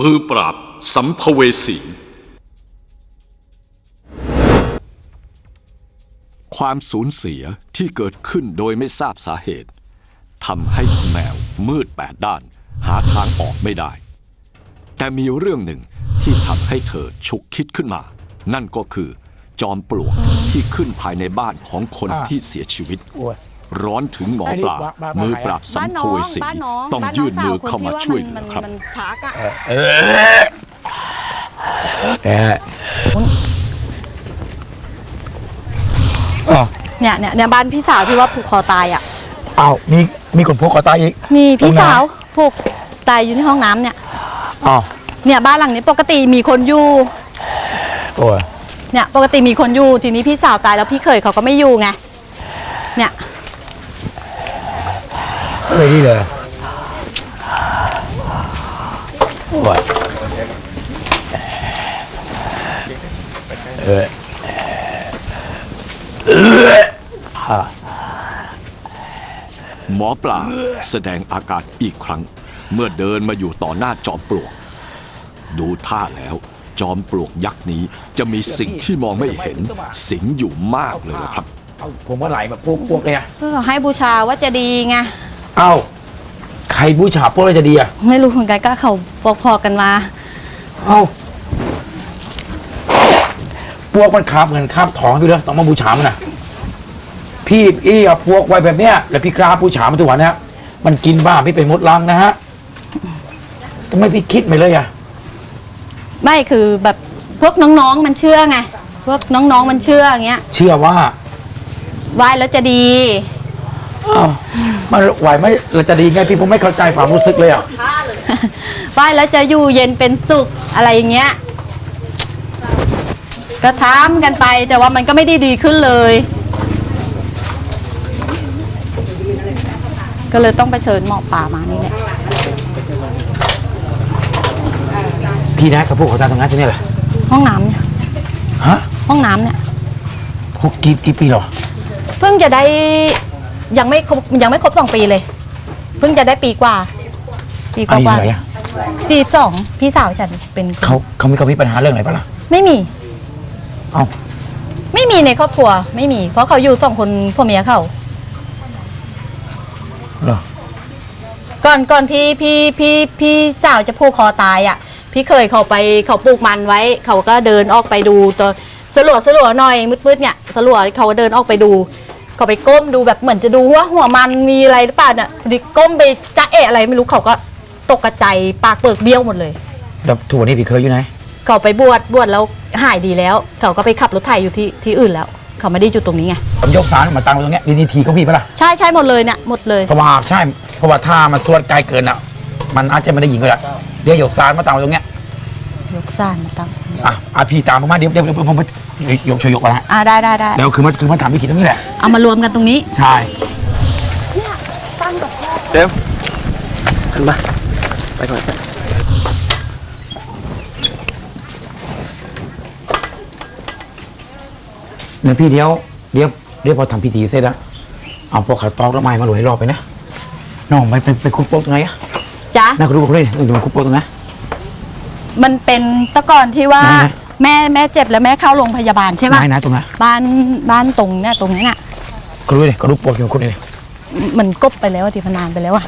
มือปราบสัมภเวสี ความสูญเสียที่เกิดขึ้นโดยไม่ทราบสาเหตุทำให้แมวมืดแปดด้าน หาทางออกไม่ได้ แต่มีเรื่องหนึ่งที่ทำให้เธอฉุกคิดขึ้นมา นั่นก็คือจอมปลวกที่ขึ้นภายในบ้านของคนที่เสียชีวิตอ ร้อนถึงหมอปลาบ้านบ้านบ้านมือปราบสับ้ามนภน้องเวสีบ้านน้องต้องบ้านน้ยื่องนสามืวอคนเข้าที่มาว่าช่วยมันเหลืมัอนครับ มันชักอะเอออ๋อเนี่ยเนี่ยเนี่ยบ้านพี่สาวที่ว่าผูกคอตายอะ อ้าวมีมีคนพกคอตายอีกมีพี่ตรงไหนสาวผูกตายอยู่ในห้องน้ำเนี่ยอ้าวเนี่ยบ้านหลังนี้ปกติมีคนอยู่โอ้ยเนี่ยปกติมีคนอยู่ทีนี้พี่สาวตายแล้วพี่เคยเขาก็ไม่อยู่ไงเนี่ย เลยนี่เลยโอ้ยเออเอออ่าหมอปลาแสดงอาการอีกครั้ง เมื่อเดินมาอยู่ต่อหน้าจอมปลวก ดูท่าแล้ว จอมปลวกยักษ์นี้จะมีสิ่งที่มองไม่เห็น สิงอยู่มากเลยนะครับเอาผมว่าไหลแบบพวกพวกเลยอะเพื่อให้บูชาว่าจะดีไง เอ้า ใครบูชาพวกอะไรจะดีอะไม่รู้เหมือนกันก็เขาบอกพอกันมา เอ้า พวกมันคาบเงินคาบทองไปเลยต้องมาบูชามันนะพี่พี่เอาพวกไว้แบบเนี้ยแล้วพี่กล้าบูชามันทุกวันนะมันกินบ้าพี่เป็นมดลังนะฮะทำไมพี่คิดไม่เลยอะไม่คือแบบพวกน้องๆมันเชื่อไง พวกน้องๆมันเชื่ออย่างเงี้ยเชื่อว่า ไหว้แล้วจะดี อ้าวมันไหวไหมเราจะดีไงพี่ผมไม่เข้าใจความรู้สึกเลยอะไหว้แล้วจะอยู่เย็นเป็นสุขอะไรอย่างเงี้ย ก็ทำกันไปแต่ว่ามันก็ไม่ได้ดีขึ้นเลย ก็เลยต้องไปเชิญหมอป่ามานี่แหละพี่นะกับพวกเขาทำตรงนั้นที่นี่แหละห้องน้ำเนี่ยฮะห้องน้ำเนี่ยพวกกี่กี่ปีหรอ เพิ่งจะได้ ยังไม่ครบยังไม่ครบสองปีเลย เพิ่งจะได้ปีกว่า ปีกอันนี้ว่าอะไรอะสี่สองพี่สาวฉันเป็นคนเขาเขามีเขามีปัญหาเรื่องอะไรปะล่ะไม่มี เอ้าไม่มีในครอบครัวไม่มี เพราะเขาอยู่สองคนพ่อเมียเขาเหรอก่อนก่อนที่พี่พี่พี่สาวจะผูกคอตายอะ พี่เคยเขาไปเขาปลูกมันไว้ เขาก็เดินออกไปดูตัวสลัวสลัวหน่อยมืดๆเนี่ยสลัวเขาก็เดินออกไปดู เขาไปก้มดูแบบเหมือนจะดูว่าหัวมันมีอะไรหรือเปล่าเนี่ยพอดิก้มไปจะเอะอะไรไม่รู้เขาก็ตกกระใจปากเปิกเบี้ยวหมดเลย แล้วทุกวันนี้พี่เคยอยู่ไหน เขาไปบวชบวชแล้วหายดีแล้ว เขาก็ไปขับรถไถอยู่ที่ที่อื่นแล้ว เขาไม่ได้อยู่ตรงนี้ไงผมยกสารมาตั้งไว้ตรงเนี้ยดีทีเขาพี่ปะล่ะใช่ใช่หมดเลยเนี่ยหมดเลย เพราะว่าใช่เพราะว่าถ้ามันส่วนไกลเกินอะ มันอาจจะไม่ได้ยิงก็ได้เดี๋ยวยกสารมาตั้งไว้ตรงเนี้ยยกซานมาตั้ง อะอะพี่ตามผมมาเดี๋ยวเดี๋ยวเดี๋ยวผมไปยกช่วยยกมาฮะอ่าได้ได้ได้แล้วคือมันคือมันทำพิธีตรงนี้แหละ เอามารวมกันตรงนี้ ใช่เดี๋ยวขึ้นมา ไปก่อนเดี๋ยวพี่เดี๋ยวเดี๋ยวเดี๋ยวพอทำพิธีเสร็จแล้วเอาพวกขาตอกแล้วไม้มาหลวยรอบไปนะน้องไปไปไปคุบโป๊กตรงไหนอะจ้ะน่ารู้เขาเลยเดี๋ยวมันคุบโป๊กตรงไหน มันเป็นแตะก่อนที่ว่าไหนไหนแม่แม่เจ็บแล้วแม่เข้าโรงพยาบาลใช่ปะไหนนะตรงไหนบ้านบ้านตรงเนี่ยตรงนี้น่ะก็รู้เลยก็รู้โป๊กอยู่คนนี้เลยมันกบไปแล้วอะที่พนานไปแล้วอะ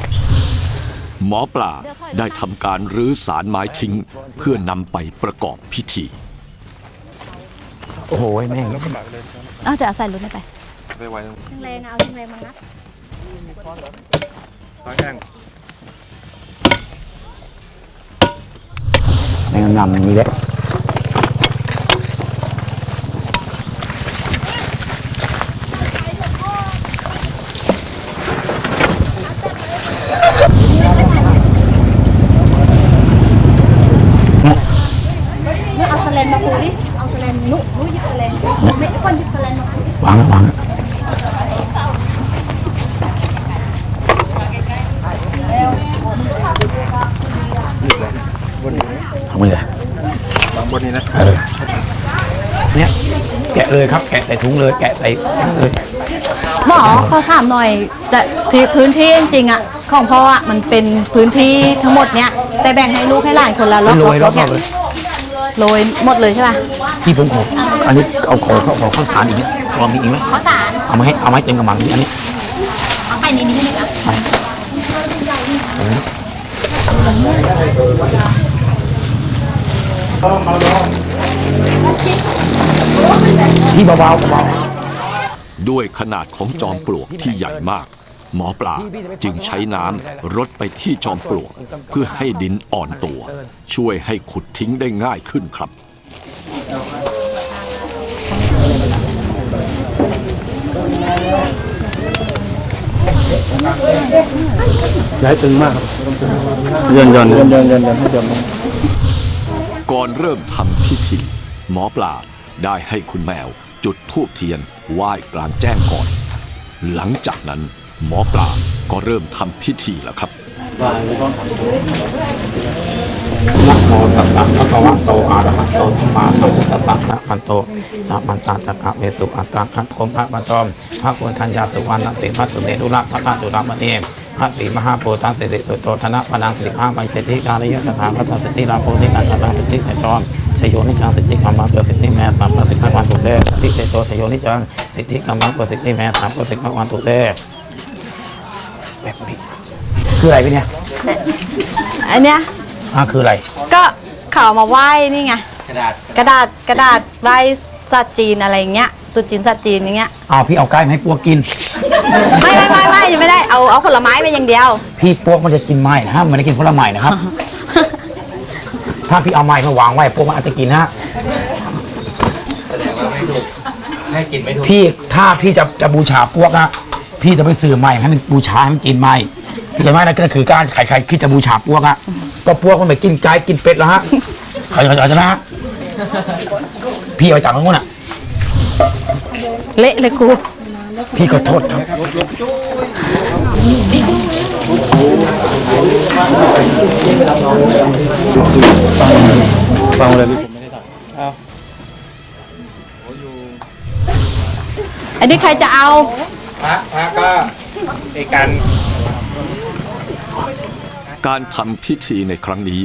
หมอปลาได้ทำการรื้อสารไม้ทิ้ง เพื่อนำไปประกอบพิธี โอ้โหแม่งเอาจะเอาใส่รถไม่ไปไปไว้แรงเอาแรงมานะ แห้งแม่งนำอย่างนี้แหละเนี่ยนี่เอาสแลนมาปูดิเอาสแลนนุนุหยิบสแลนไม่คนหยิบสแลนมาวางอะวางอะ ทำไมเลยวางบนนี้นะเออเนี่ยแกะเลยครับ แกะใส่ถุงเลย แกะใส่เลย หมอเขาถามหน่อยแต่ที่พื้นที่จริงๆอะของพ่ออะมันเป็นพื้นที่ทั้งหมดเนี้ยแต่แต่แบ่งให้ลูกให้หลานคนละรอบโรยรอบเนี่ยๆเลย โรยหมดเลยใช่ป่ะพี่ผมขออันนี้เอาขอขอขอข้าวสารอีกเนี่ยลองมีอีกไหมข้าวสารเอามาให้เอามาให้เต็มกระมังนี่อันนี้เอาไปนี้นี่นะ พี่เบาๆเบาด้วยขนาดของจอมปลวกที่ใหญ่มาก หมอปลาจึงใช้น้ำรดไปที่จอมปลวก เพื่อให้ดินอ่อนตัว ช่วยให้ขุดทิ้งได้ง่ายขึ้นครับย้ายตึงมากครับย่อนย่อนย่อนย่อนย่อนย่อนให้ย่อน ก่อนเริ่มทำพิธี หมอปลาได้ให้คุณแมว จุดธูปเทียนไหว้กลางแจ้งก่อน หลังจากนั้นหมอปลาก็เริ่มทำพิธีแล้วครับๆนะโมตัสสะภะคะวะโตอะระหะโตสัมมาสัมพุทธัสสะนะมันโตสัมมันตาจักขะเมสุอัตตะคัตโคมพระบันตอมพระกุณทัญญาสุวรรณสีพระสุเมรุระพระธาตุรามณีะศรีมหาโพธิ์ตังสิริสุโตธนะพนังสิริภาปัญเศรษฐิการยะตถาคตสิทธิลาโพธิการตถาสิทธิในจอมชโยนิจังสิทธิกรรมังเกิดสิทธิแม่สัมปสิทธิวันตุเตสิทธิเตโตชโยนิจังสิทธิกรรมังเกิดสิทธิแม่สัมปสิทธิวันตุเตแบบนี้คืออะไรพี่เนี่ยอันเนี้ยอ่าคืออะไร ก็เขาเอามาไหว้นี่ไงกระดาษกระดาษกระดาษไหว้สัตว์จีนอะไรอย่างเงี้ยตุ๊จีนสัตว์จีนอย่างเงี้ยเอาพี่เอาไก่มาให้พวกกิน ไม่ไม่ไม่ไม่ยังไม่ได้เอาเอาผลไม้ไปอย่างเดียว พี่พวกมันจะกินไม้นะฮะมันไม่ได้กินผลไม้นะครับ ถ้าพี่เอาไม้มาวางไว้พวกมันอาจจะกินนะพี่ถ้าพี่จะจะบูชาพวกนะพี่จะไปซื้อไม้ให้มันบูชาให้มันกินไม้พี่จะไม่แล้วก็คือการใครใครคิดจะบูชาพวกอะก็พวกมันไปกินไก่กินเป็ดแล้วฮะเขาจะเขาจะนะฮะ พี่เอาจากตรงนู้นอะ เละเลยกูพี่ขอโทษครับ ฟังเลยพี่ผมไม่ได้ถ่ายเอาอันนี้ใครจะเอาพระพระก็ในการการทำพิธีในครั้งนี้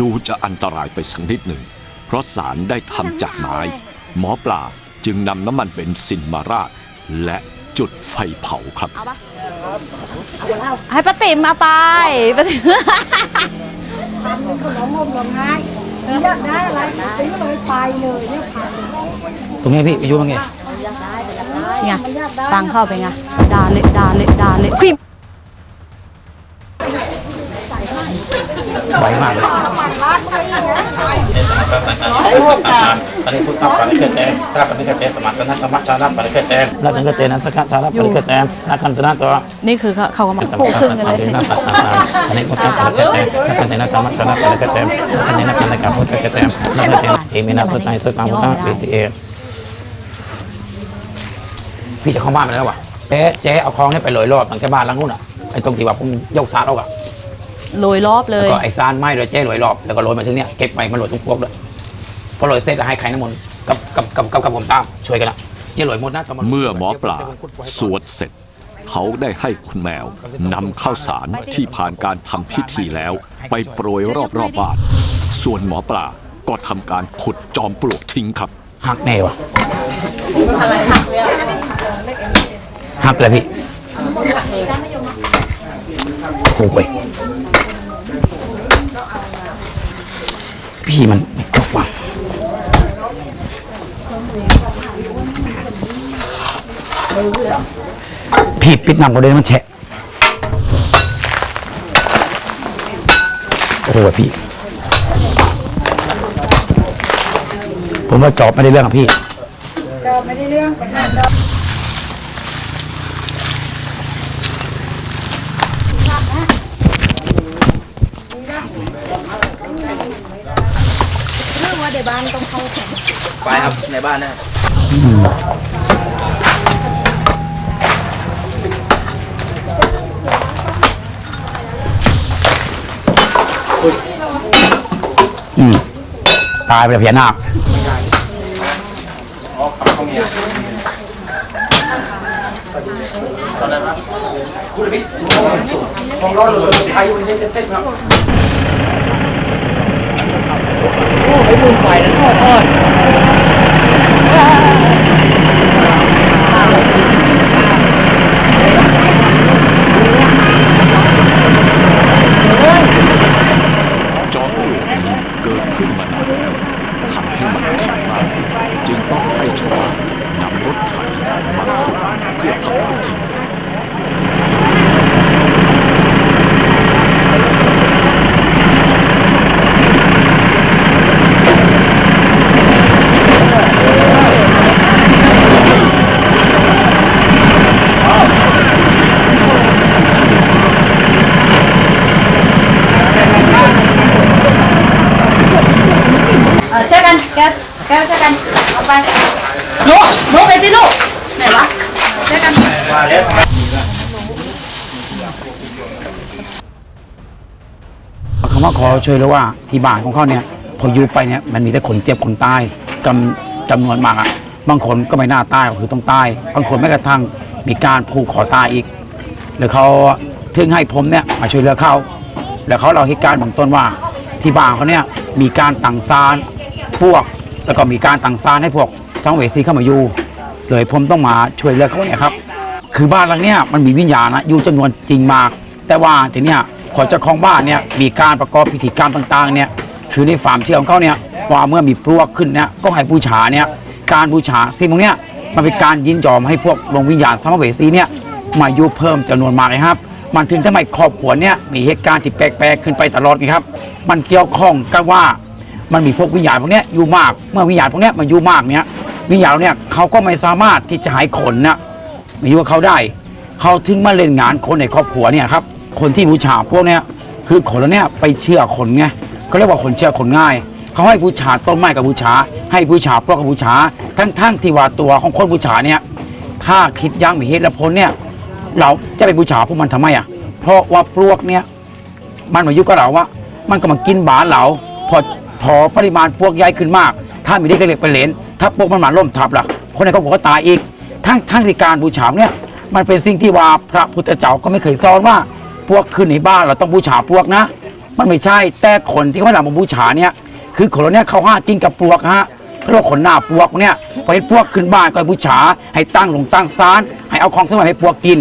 ดูจะอันตรายไปสักนิดหนึ่ง เพราะสารได้ทำจากไม้ หมอปลาจึงนำน้ำมันเบนซินมาราดและจุดไฟเผาครับเอาปะให้ป้าติ๋มเอาไปป้าติ๋มขนมงมร้องไห้อยากได้อะไรซื้อเลยไปเลยเนี่ยผ่านตรงนี้พี่อายุว่าไงไงฟังเข้าไปไงด่าเละด่าเละด่าเละพิมพ์ ไหวมากเลยร้านไปอย่างเงี้ยตอนนี้พุทธะปาริเกเตตระปาริเกเตสมาตนะธรรมชาระปาริเกเตละถึงเกเตนะสกัดชาระปาริเกเตนะคันตนะตัวนี่คือเขาเขาก็มาตัมพูดชาครึ่งระกันปาเลริยนะปัตตาอันนี้พุทธะปาริเกเตนะคันตนะธรรมชาระปาริเกเตอันนี้นะคันตะพุทธะเกเตนะเกเตเอมินาสุตัยสุตังพุทธะปิติเอพี่จะเข้าบ้านไปแล้ววะเจ๊เจ๊เอาคลองนี่ไปลอยรอบตั้งแต่บ้านหลังนู้นอะไอ้ตรงที่ว่าผมยกสารออกอะ โรยรอบเลแล้วย ก็ไอ้ซานไม้เลยเจ๊ลอยรอบแล้วก็ลอยมาถึงเนี้ยเก็บไปมันลอยทุกพวกเลยพอลอยเสร็จแล้วให้ใครน้ำมนต์กับกับกับกับกับผมตามช่วยกันละเจ๊ลอยหมดนะตนเมื่อหมอปลาสวดเสร็จ เขาได้ให้คุณแมวนำข้าวสารที่ผ่านการทำพิธีแล้ว ไปโปรยรอบๆบบ้าน ส่วนหมอปลาก็ทำการขุดจอมปลวกทิ้งครับ หักแน่วะหักเลยพี่โอ้ย พี่มันไม่ตกว่ะพี่ปิดหนังก็เลยมันแฉะโอ้โหพี่ ผมว่าจอบไม่ได้เรื่องอะพี่จบไม่ได้เรื่องไปหาจบ ไปครับในบ้านนะอืมตายไปแล้วพญานาคอ๋อครับเขามีอะของร้อนเลยไทยมันเต้นๆครับ โอ้ไปบุญไปนะทอดทอด จอมปลวกนี้เกิดขึ้นมานานแล้วทำให้มันแข็งมาก จึงต้องให้ชาวบ้านนำรถไถมาขุดเพื่อทำลายทิ้ง เออช่วยกัน แกแกช่วยกันเอาไปโน้โน้ไปสิลูกไหนวะช่วยกันคำว่าขอช่วยแล้วว่าที่บ้านของเขาเนี่ย พออยู่ไปเนี่ยมันมีแต่คนเจ็บคนตายจำจำนวนมากอะบางคนก็ไม่น่าตายก็คือต้องตายบางคนแม้กระทั่งมีการผูกขอตายอีกแล้วเขาถึงให้ผมเนี่ยมาช่วยเหลือเขาแล้วเขาเล่าเหตุการณ์บางต้นว่า ที่บ้านเขาเนี่ยมีการตั้งศาลพวก แล้วก็มีการตั้งศาลให้พวกสังเวสีเข้ามาอยู่ เลยผมต้องมาช่วยเหลือเขาเนี่ยครับ คือบ้านหลังเนี้ยมันมีวิญญาณนะอยู่จำนวนจริงมาก แต่ว่าทีเนี้ยขอเจ้าของบ้านเนี่ยมีการประกอบพิธีกรรมต่างๆเนี่ยคือในความเชื่อของเขาเนี่ยว่าเมื่อมีปลวกขึ้นเนี่ยก็ให้บูชาเนี่ยการบูชาสิ่งพวกเนี้ยมันเป็นการยินยอมให้พวกดวงวิญญาณสัมภเวสีเนี่ยมาอยู่เพิ่มจำนวนมากเลยครับมันถึงทำไมครอบครัวเนี่ยมีเหตุการณ์ที่แปลกๆขึ้นไปตลอดไงครับ มันเกี่ยวข้องกันว่า มันมีพวกวิญญาณพวกนี้อยู่มาก เมื่อวิญญาณพวกนี้มันอยู่มากเนี่ยวิญญาณเนี่ยเขาก็ไม่สามารถที่จะหายขนนะมาอยู่กับเขาได้ เขาถึงมาเล่นงานคนในครอบครัวเนี่ยครับคนที่บูชาพวกเนี้ยคือคนแล้วเนี่ยไปเชื่อคนไงเขาเรียกว่าคนเชื่อคนง่ายเขาให้บูชาต้นไม้กับบูชา ให้บูชาพวกกับบูชา ทั้งๆที่ว่าตัวของคนบูชาเนี่ยถ้าคิดยังมีเหตุและผลเนี่ยเราจะไปบูชาพวกมันทำไมอะเพราะว่าพวกเนี่ยมันมายู่กับเราว่ามันก็มากินบาเราพอ พอปริมาณพวกใหญ่ขึ้นมาก ถ้ามีเด็กเล็กๆไปเหลนถ้าพวกมันมาล่มทับล่ะ คนในครอบครัวก็ตายอีก ทั้งทั้งที่การบูชาเนี่ย มันเป็นสิ่งที่ว่าพระพุทธเจ้าก็ไม่เคยสอนว่า พวกขึ้นในบ้านเราต้องบูชาพวกนะ มันไม่ใช่แต่คนที่เขาไม่นำมาบูชาเนี่ย คือคนเหล่าเนี้เขาห้ากินกับปลวกฮะเขาเรียกว่าขนหน้าปลวกเนี่ยพอเห็นพวกขึ้นบ้านก็ให้บูชา ให้ตั้งลงตั้งศาลให้เอาของสมัยให้พวกกิน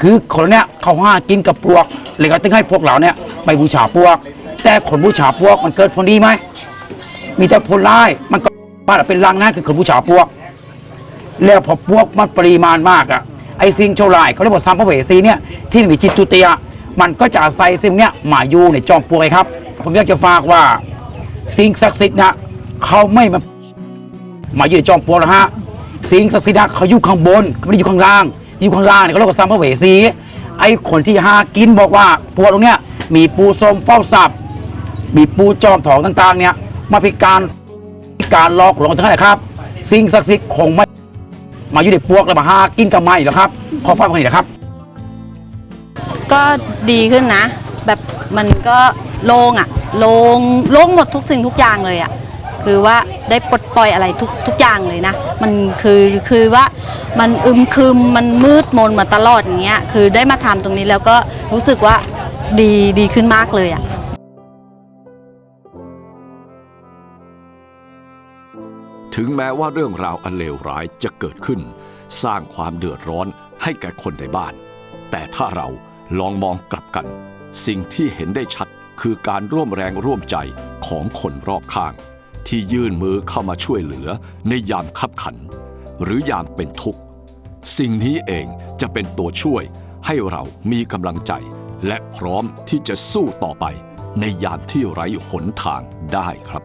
คือคนเนี่ยเขาห้ากินกับปลวกเลยก็ต้องให้พวกเราเนี่ยไปบูชาปวก แต่คนบูชาปลวกมันเกิดผลดีไหม มีแต่ผลร้าย มันก็บ้าเป็นรังนั่นคือคนบูชาปลวก แล้วพอพวกมันปริมาณมากอะไอ้สิ่งชั่วร้ายเขาเรียกว่าสัมภเวสีเนี่ยที่มีจิตตุติยะมันก็จะอาศัยสิ่งเนี้ยมาอยู่ในจอมปลวกครับ ผมอยากจะฝากว่าสิ่งศักดิ์สิทธิ์นะเขาไม่มามาอยู่ในจอมปลวกแล้วฮะสิ่งศักดิ์สิทธิ์นะเขาอยู่ข้างบนเขาไม่ได้อยู่ข้างล่าง อยู่ข้างล่างเนี่ยเขาเรียกว่าสัมภเวสีไอ้คนที่หากินบอกว่าปวกตรงเนี้ยมีปูสมเฝ้าสับ มีปูจอมถองต่างๆ เนี่ยมาพิการพิการลอกหลอนทั้งนั้นแหละครับ สิ่งศักดิ์สิทธิ์คงไม่มาอยู่ในปวกแล้วมาหากินกับไม้หรอกครับ ขอฟังคนนี้นะครับ ก็ดีขึ้นนะ แบบมันก็โล่งอะโล่งโล่งหมดทุกสิ่งทุกอย่างเลยอะคือว่าได้ปลดปล่อยอะไรทุกทุกอย่างเลยนะ มันคือคือว่ามันอึมครึมมันมืดมนมาตลอดอย่างเงี้ย คือได้มาทำตรงนี้แล้วก็รู้สึกว่าดีดีขึ้นมากเลยอะ ถึงแม้ว่าเรื่องราวอันเลวร้ายจะเกิดขึ้น สร้างความเดือดร้อนให้แก่คนในบ้าน แต่ถ้าเราลองมองกลับกัน สิ่งที่เห็นได้ชัดคือการร่วมแรงร่วมใจของคนรอบข้าง ที่ยื่นมือเข้ามาช่วยเหลือในยามคับขัน หรือยามเป็นทุกข์ สิ่งนี้เองจะเป็นตัวช่วยให้เรามีกำลังใจ และพร้อมที่จะสู้ต่อไปในยามที่ไร้หนทางได้ครับ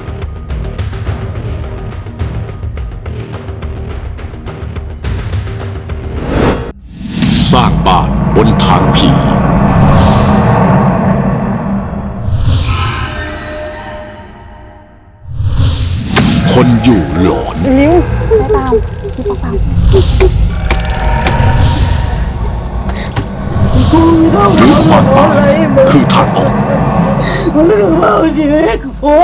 บนทางผี คนอยู่หลอนหรือความตายคือทางออก มันเรื่องเล่าชีวิตกู